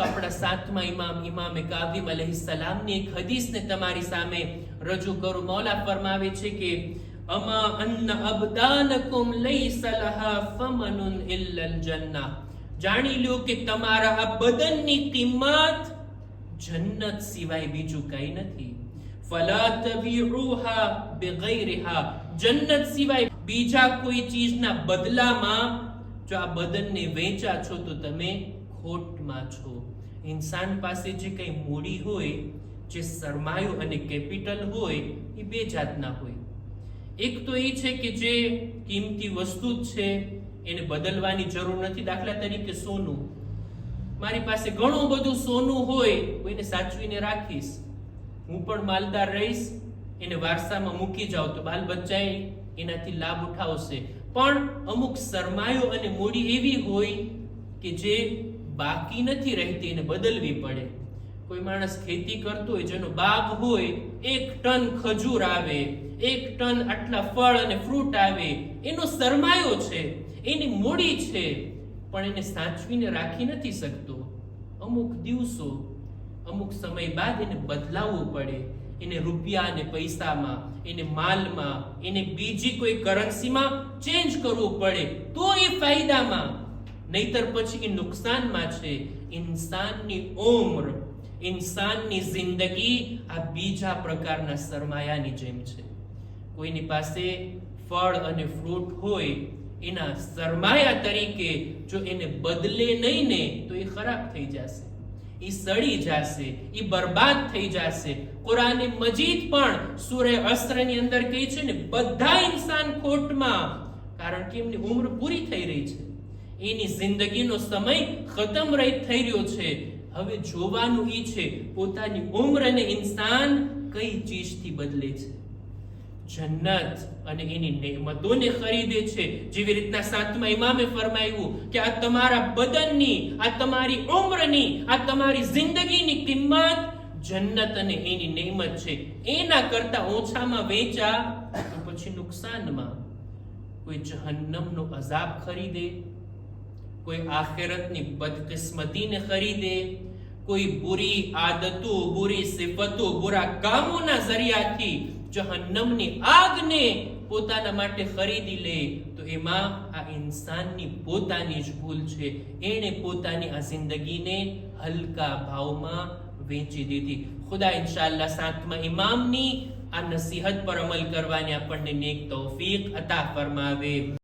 આપણા સાતમા ઇમામ, ઇમામે કાઝિમ અલહિસલામની એક હદીસને તમારી સામે રજૂ કરું. મૌલા ફરમાવે છે કે, અમા અન્ન અબદાનકુમ લૈસા લહા ફમનુન ઇલ્લલ જન્ના. જાણી લ્યો કે તમારા આ બદનની કિંમત જન્નત સિવાય બીજું કંઈ નથી. ફલા તબીઉહા બિગૈરહા. જન્નત સિવાય બીજા કોઈ ચીજના બદલામાં જો આ બદનને વેચા છો તો તમે ખોટમાં છો. ઇન્સાન પાસે જે કંઈ મૂડી હોય, જે સરમાયો અને કેપિટલ હોય, એ બે જાતના હોય. એક તો એ છે કે જે કિંમતી વસ્તુ જ છે, એને બદલવાની જરૂર નથી દાખલા તરીકે સોનું. મારી પાસે ઘણું બધું સોનું હોય, હું એને સાચવીને રાખીશ. હું પણ માલદાર રહીશ, એને વારસામાં મૂકી જાઉં તો બાલ બચ્ચાએ એનાથી લાભ ઉઠાવશે. પણ અમુક સરમાયો અને મૂડી એવી હોય કે જે બાકી નથી રહેતી એને બદલવી પડે. કોઈ માણસ ખેતી કરતો હોય, જેનો બાગ હોય, એક ટન ખજૂર આવે, એક ટન આટલા ફળ અને ફ્રૂટ આવે, એનો સરમાયો છે, એની મૂડી છે, પણ એને સાચવીને રાખી નથી શકતો. અમુક દિવસો, અમુક સમય બાદ એને બદલાવવું પડે. એને રૂપિયા અને પૈસામાં, એને માલમાં, એને બીજી કોઈ કરન્સીમાં ચેન્જ કરવું પડે. તો એ ફાયદામાં નહીતર પછી નુકસાનમાં છે. ઇન્સાનની ઉમર, ઇન્સાનની જિંદગી આ બીજા પ્રકારના સરમાયાની જેમ છે. કોઈની પાસે ફળ અને ફ્રૂટ હોય, એના સરમાયા તરીકે જો એને બદલે નહીં ને, તો એ ખરાબ થઈ જશે. એ સડી જશે એ બરબાદ થઈ જશે. કુરાને મજીદ પણ સૂર્ય અસ્ત્રની અંદર કહે છે ને, બધા ઇન્સાન ખોટમાં, કારણ કે એમની ઉંમર પૂરી થઈ રહી છે. એની જિંદગીનો સમય ખતમ રહી થઈ રહ્યો છે. હવે જોવાનું એ છે, પોતાની ઉંમર અને ઇન્સાન કઈ ચીજથી બદલે છે? જન્નત અને એની નેમતોને ખરીદે છે. જેવી રીતના સાતમા ઇમામે ફરમાવ્યું કે આ તમારા બદનની, આ તમારી ઉંમરની, આ તમારી જિંદગીની કિંમત જન્નત અને એની નેમત છે. એના કરતા ઓછામાં વેચા પછી નુકસાનમાં કોઈ જહન્નમનો અઝાબ ખરીદે. કોઈ આખેરતની બદકિસ્મતીને ખરીદે, કોઈ બુરી આદતો, બુરી સિફતો, બુરા કામોના જરિયાથી જહન્નમની આગને પોતાના માટે ખરીદી લે, તો એમાં આ ઇન્સાનની પોતાની જ ભૂલ છે. એણે પોતાની આ જિંદગીને હલકા ભાવમાં વેચી દીધી. ખુદા ઇન્શાલ્લાહ સાતમા ઇમામની આ નસીહત પર અમલ કરવાની આપણને નેક તૌફીક અતા ફરમાવે.